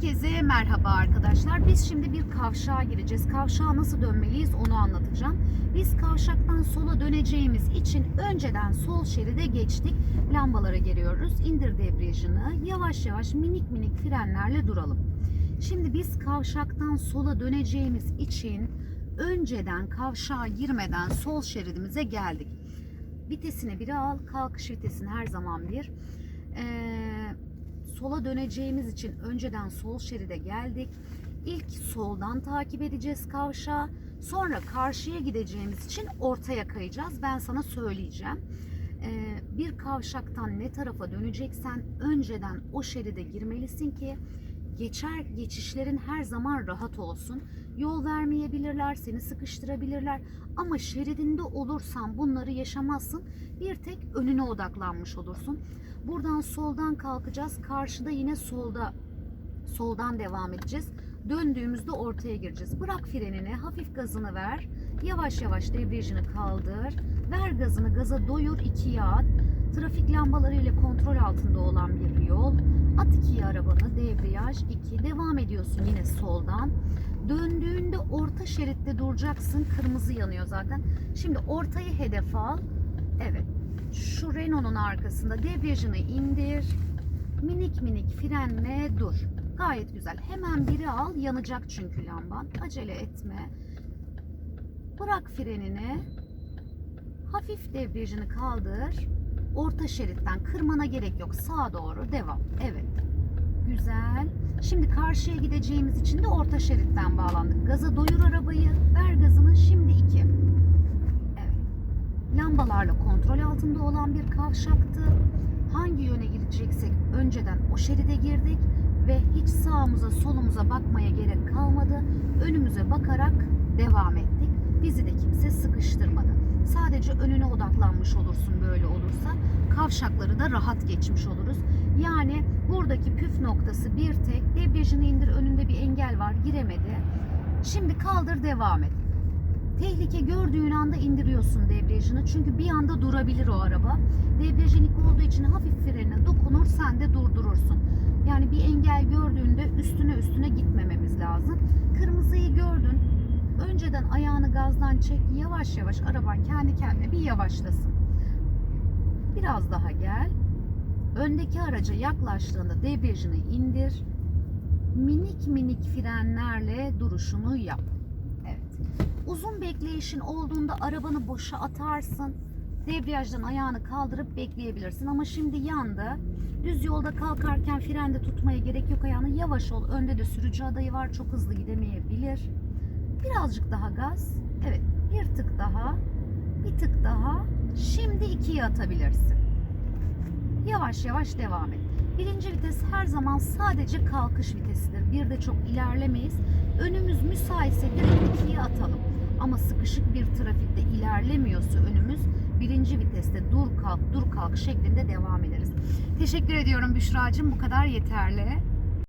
Herkese merhaba arkadaşlar. Biz şimdi bir kavşağa gireceğiz. Kavşağa nasıl dönmeliyiz onu anlatacağım. Biz kavşaktan sola döneceğimiz için önceden sol şeride geçtik. Lambalara geliyoruz. İndir debriyajını. Yavaş yavaş minik minik frenlerle duralım. Şimdi biz kavşaktan sola döneceğimiz için önceden kavşağa girmeden sol şeridimize geldik. Vitesini biri al, kalkış vitesini her zaman bir. Ee, sola döneceğimiz için önceden sol şeride geldik. İlk soldan takip edeceğiz kavşağı. Sonra karşıya gideceğimiz için ortaya kayacağız. Ben sana söyleyeceğim. Ee, bir kavşaktan ne tarafa döneceksen önceden o şeride girmelisin ki geçer geçişlerin her zaman rahat olsun. Yol vermeyebilirler, seni sıkıştırabilirler ama şeridinde olursan bunları yaşamazsın. Bir tek önüne odaklanmış olursun. Buradan soldan kalkacağız. Karşıda yine solda soldan devam edeceğiz. Döndüğümüzde ortaya gireceğiz. Bırak frenini, hafif gazını ver. Yavaş yavaş debriyajını kaldır. Ver gazını, gaza doyur, ikiye at. Trafik lambaları ile kontrol altında olan bir yol. At ikiye arabanı, debriyaj iki. Devam ediyorsun yine soldan. Döndüğünde orta şeritte duracaksın. Kırmızı yanıyor zaten. Şimdi ortayı hedef al. Evet. Şu Renault'un arkasında debriyajını indir. Minik minik frenle dur. Gayet güzel. Hemen biri al. Yanacak çünkü lamban. Acele etme. Bırak frenini. Hafif debriyajını kaldır. Orta şeritten kırmana gerek yok. Sağa doğru devam. Evet. Güzel. Şimdi karşıya gideceğimiz için de orta şeritten bağlandık. Gaza doyur arabayı. Ver gazını. Şimdi iki. Evet. Lambalarla kontrol altında olan bir kavşaktı. Hangi yöne gideceksek önceden o şeride girdik ve hiç sağımıza solumuza bakmaya gerek kalmadı. Önümüze bakarak devam ettik. Bizi de kimse sıkıştırmadı. Sadece önüne odaklanmış olursun böyle olursa. Kavşakları da rahat geçmiş oluruz. Yani buradaki püf noktası bir tek. Debriyajını indir önünde bir engel var giremedi. Şimdi kaldır devam et. Tehlike gördüğün anda indiriyorsun debriyajını. Çünkü bir anda durabilir o araba. Debriyaj inik olduğu için hafif frenine dokunur sen de durdurursun. Yani bir engel gördüğünde üstüne üstüne gitmememiz lazım. Önceden ayağını gazdan çek. Yavaş yavaş araban kendi kendine bir yavaşlasın. Biraz daha gel. Öndeki araca yaklaştığında debriyajını indir. Minik minik frenlerle duruşunu yap. Evet. Uzun bekleyişin olduğunda arabanı boşa atarsın. Debriyajdan ayağını kaldırıp bekleyebilirsin. Ama şimdi yandı. Düz yolda kalkarken frende tutmaya gerek yok ayağını. Yavaş ol. Önde de sürücü adayı var. Çok hızlı gidemeyebilir. Birazcık daha gaz. Evet. Bir tık daha. Bir tık daha. Şimdi ikiye atabilirsin. Yavaş yavaş devam et. Birinci vites her zaman sadece kalkış vitesidir. Bir de çok ilerlemeyiz. Önümüz müsaitse direkt ikiye atalım. Ama sıkışık bir trafikte ilerlemiyorsa önümüz birinci viteste dur kalk dur kalk şeklinde devam ederiz. Teşekkür ediyorum Büşra'cığım bu kadar yeterli.